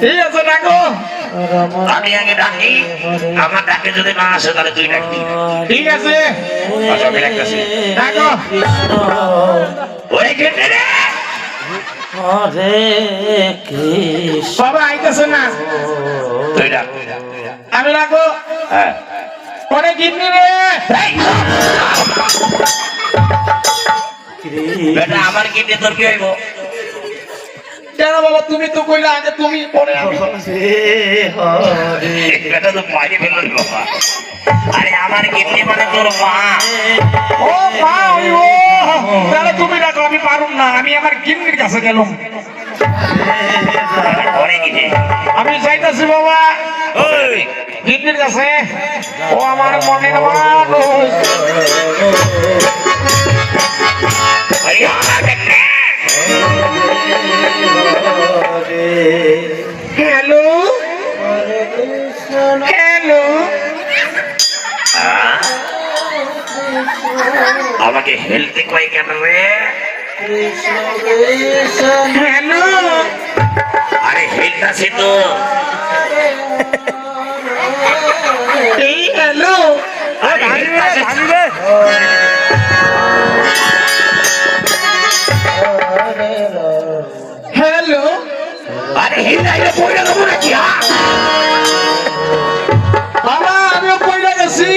ঠিক আছে ডাকো আমি আগে ডাকি আমার ডাকে যদি না আসে তাহলে তুই ডাকবি। ঠিক আছে। আচ্ছা, আমি ডাকতেছি। ডাকো ওরে কেটে রে! বাবা আইতেছে না। তুই ডাক আমি ডাকো হ্যাঁ। পরে গিন্নি রে। বেটা আমার কিডনি তোর কি হইব? কেন বাবা তুমি তো কইলে আগে তুমি পরে আমি। তো বাবা। আরে আমার কিডনি মানে তোর মা। ও মা ওই ও তাহলে তুমি ডাকো আমি পারুম না আমি আমার গিন্নির কাছে গেলাম। আমি যাইতাছি বাবা। গিন্নির কাছে। ও আমার মনের মানুষ। হেলতে কয় কেন রে হ্যালো আরে হেলতাছি তো এই হ্যালো আরে হেলতাছি হ্যালো আরে হেলতাইলে পয়লা দেবো নাকি হ্যাঁ? বাবা আমিও গেছি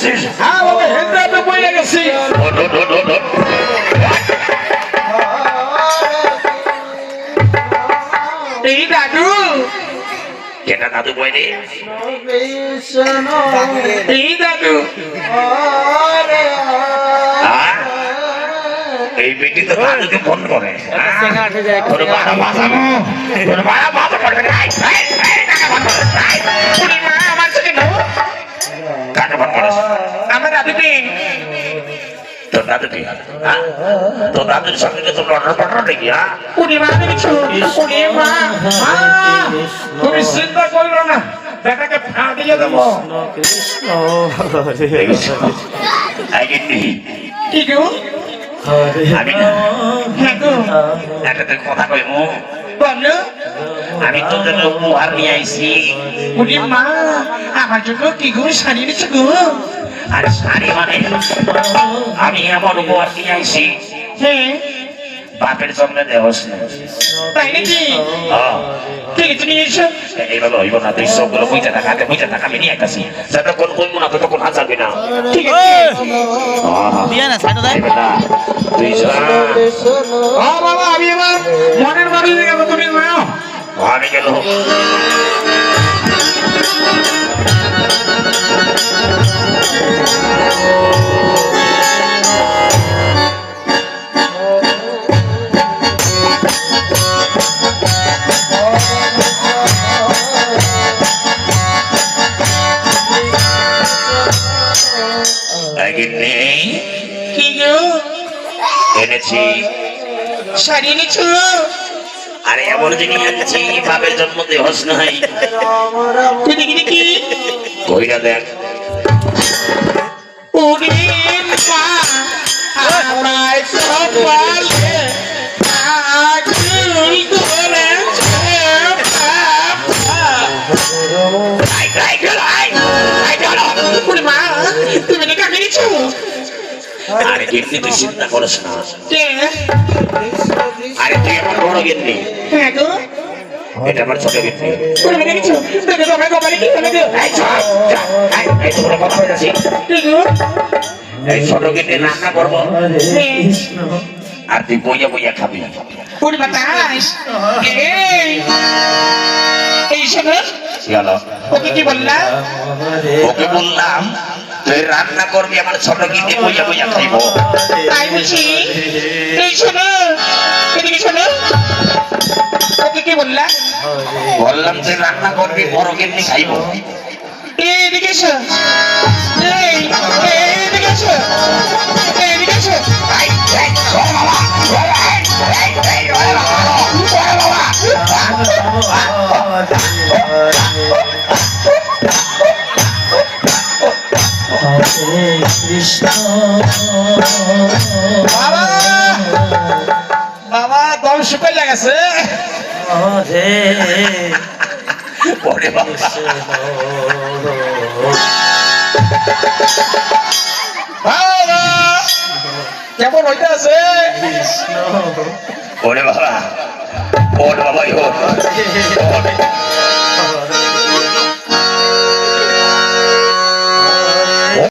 গেছিস হ্যাঁ বাবা হেলতে আমি কইরা গেছি। এই দাদু কেটা দাদু কয় রে এই দাদু হ্যাঁ? এই বেটি তো দাদুকে ফোন করে হ্যাঁ? তোর বাড়া বাঁচানো তোর বাড়া বাঁচা পড়বে আমার কাকে ফোন? দাদুকে তোর দাদুকে হ্যাঁ? তোর দাদুর সঙ্গে তোর পটর নাকি হ্যাঁ? পুরি মা দেখছ মা মা, তুমি চিন্তা করো না। বেটাকে ফাটিয়ে দেবো। কৃষ্ণ কি আমি হ্যাঁ একটা তোর কথা কইমু বলো। আমি তোর জন্য উপহার নিয়ে আইছি। পুরি মা আমার জন্য কি গো শাড়ি নিচ্ছ গো? আর শাড়ি মানে আমি এমন উপহার নিয়ে আইছি হ্যাঁ বাপের জন্মে দেহস না তাই নাকি? ঠিক আছে নিয়ে এসো? এইভাবে হইব না তুই সবগুলো বুঝতে থাকা আগে বুঝতে থাকা আমি নিয়ে আইতাছি। যতক্ষণ কইব না ততক্ষণ হাত যাবি না। ঠিক আছে। দিয়া না সাইড দেয় তুই যা। ও বাবা আমি আমার মনের বাড়ি গেল তুমি নাও। আমি গেল একদিন নেই কি গো? এনেছি। শাড়ি নিচ্ছ আরে এমন জিনিস এনেছি বাপের জন্ম দেহস নাই। তুই দেখি দেখি। কইরা দেখ। ওরে মা আমার আরে গিন্নি তুই চিন্তা করিস না। আরে তুই আমার বড় গিন্নি। হ্যাঁ এটা আমার ছোট গিন্নি। এই ছোট গিন্নি রান্না করব। আর তুই বইয়া বইয়া খাবি। এই শোনো ওকে কি বললা? ওকে বললাম তুই রান্না করবি আমার ছোট গিন্নি বইয়া বইয়া খাইবো। তাই বুঝি? এই শোনো এদিকে শোনো। ওকে কি বললা? বললাম তুই রান্না করবি বড় গিন্নি খাইবো। এদিকে এসো। এই এদিকে এসো। এদিকে এসো। এই, এই, ও বাবা, ও বাবা, এই, এই, এই, ও বাবা, ও বাবা। কৃষ্ণ বাবা বাবা দম শুকাই লাগাছে হরে পরে বাবা, কেমন হইতে আছে? ওরে বাবা। ওর বাবাই হোক